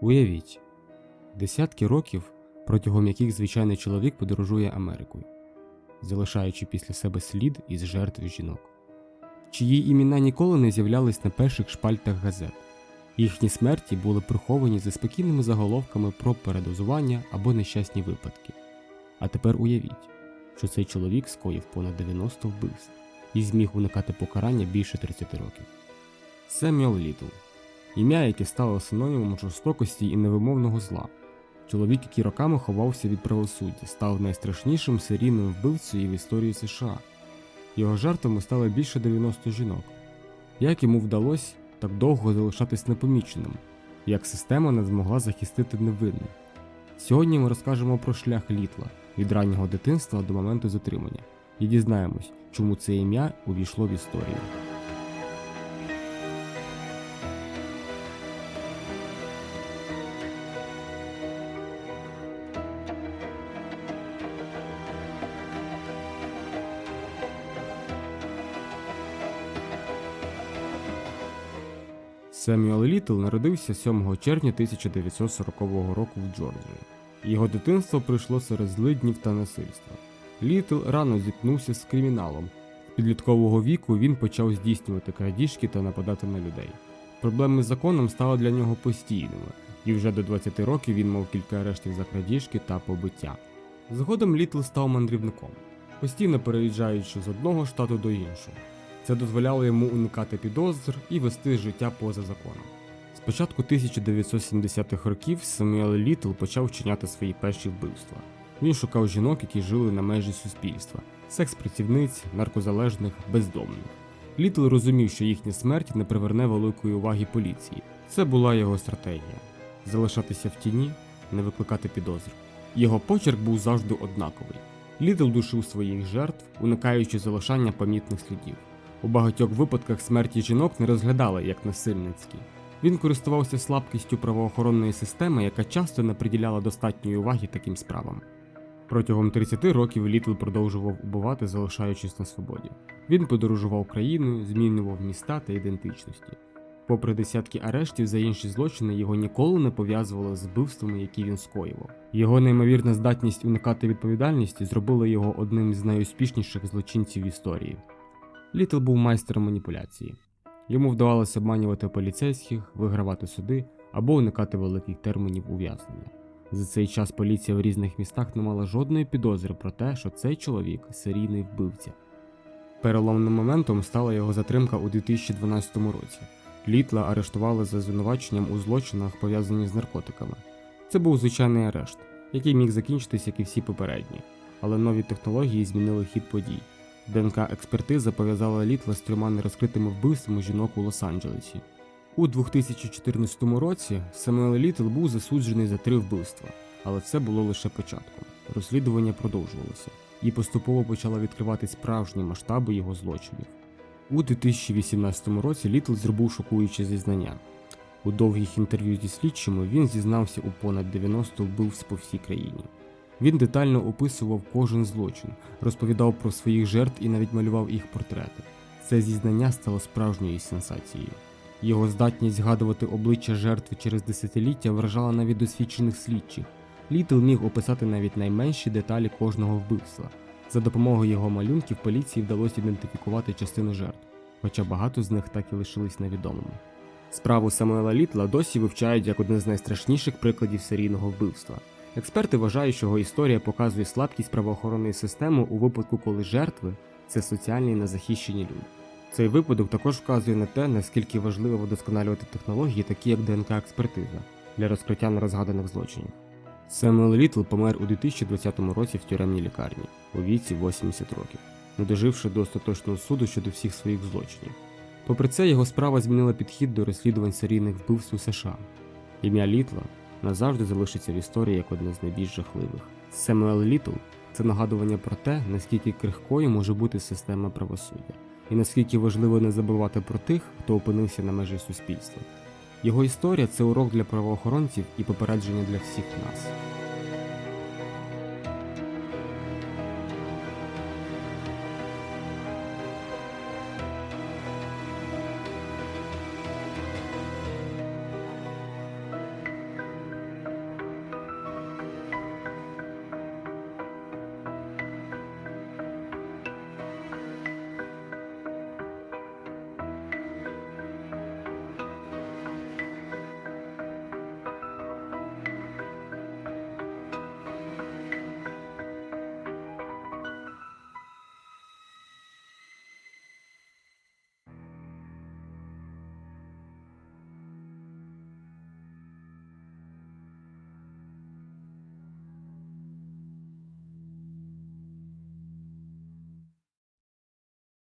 Уявіть, десятки років, протягом яких звичайний чоловік подорожує Америкою, залишаючи після себе слід із жертв жінок, чиї імена ніколи не з'являлись на перших шпальтах газет. Їхні смерті були приховані за спокійними заголовками про передозування або нещасні випадки. А тепер уявіть, що цей чоловік скоїв понад 90 вбивств і зміг уникати покарання більше 30 років. Семюел Літл ім'я, яке стало синонімом жорстокості і невимовного зла. Чоловік, який роками ховався від правосуддя, став найстрашнішим серійним вбивцею в історії США. Його жертвами стало більше 90 жінок. Як йому вдалося так довго залишатись непоміченим, як система не змогла захистити невинних? Сьогодні ми розкажемо про шлях Літла від раннього дитинства до моменту затримання і дізнаємось, чому це ім'я увійшло в історію. Семюел Літл народився 7 червня 1940 року в Джорджії. Його дитинство прийшло серед злиднів та насильства. Літл рано зіткнувся з криміналом. З підліткового віку він почав здійснювати крадіжки та нападати на людей. Проблеми з законом стали для нього постійними, і вже до 20 років він мав кілька арештів за крадіжки та побиття. Згодом Літл став мандрівником, постійно переїжджаючи з одного штату до іншого. Це дозволяло йому уникати підозр і вести життя поза законом. З початку 1970-х років Самуел Літл почав вчиняти свої перші вбивства. Він шукав жінок, які жили на межі суспільства, секс-працівниць, наркозалежних, бездомних. Літл розумів, що їхня смерть не приверне великої уваги поліції. Це була його стратегія залишатися в тіні, не викликати підозр. Його почерк був завжди однаковий. Літл душив своїх жертв, уникаючи залишання помітних слідів. У багатьох випадках смерті жінок не розглядали як насильницькі. Він користувався слабкістю правоохоронної системи, яка часто не приділяла достатньої уваги таким справам. Протягом 30 років Літл продовжував убивати, залишаючись на свободі. Він подорожував країною, змінював міста та ідентичності. Попри десятки арештів за інші злочини, його ніколи не пов'язували з вбивствами, які він скоював. Його неймовірна здатність уникати відповідальності зробила його одним з найуспішніших злочинців в історії. Літл був майстером маніпуляції. Йому вдавалося обманювати поліцейських, вигравати суди або уникати великих термінів ув'язнення. За цей час поліція в різних містах не мала жодної підозри про те, що цей чоловік серійний вбивця. Переломним моментом стала його затримка у 2012 році. Літла арештували за звинуваченням у злочинах, пов'язаних з наркотиками. Це був звичайний арешт, який міг закінчитись, як і всі попередні, але нові технології змінили хід подій. ДНК експертиза пов'язала Літла з трьома нерозкритими вбивствами жінок у Лос-Анджелесі. У 2014 році Самуел Літл був засуджений за три вбивства, але це було лише початком. Розслідування продовжувалося, і поступово почало відкривати справжні масштаби його злочинів. У 2018 році Літл зробив шокуюче зізнання. У довгих інтерв'ю зі слідчими він зізнався у понад 90 вбивств по всій країні. Він детально описував кожен злочин, розповідав про своїх жертв і навіть малював їх портрети. Це зізнання стало справжньою сенсацією. Його здатність згадувати обличчя жертви через десятиліття вражала навіть досвідчених слідчих. Літл міг описати навіть найменші деталі кожного вбивства. За допомогою його малюнків поліції вдалося ідентифікувати частину жертв, хоча багато з них так і лишились невідомими. Справу Самуела Літла досі вивчають як один з найстрашніших прикладів серійного вбивства. Експерти вважають, що його історія показує слабкість правоохоронної системи у випадку, коли жертви це соціальні незахищені люди. Цей випадок також вказує на те, наскільки важливо вдосконалювати технології, такі як ДНК-експертиза, для розкриття нерозгаданих злочинів. Семуел Літл помер у 2020 році в тюремній лікарні у віці 80 років, не доживши до остаточного суду щодо всіх своїх злочинів. Попри це, його справа змінила підхід до розслідувань серійних вбивств у США. Ім'я Літла назавжди залишиться в історії як одне з найбільш жахливих. Семуел Літл це нагадування про те, наскільки крихкою може бути система правосуддя, і наскільки важливо не забувати про тих, хто опинився на межі суспільства. Його історія це урок для правоохоронців і попередження для всіх нас.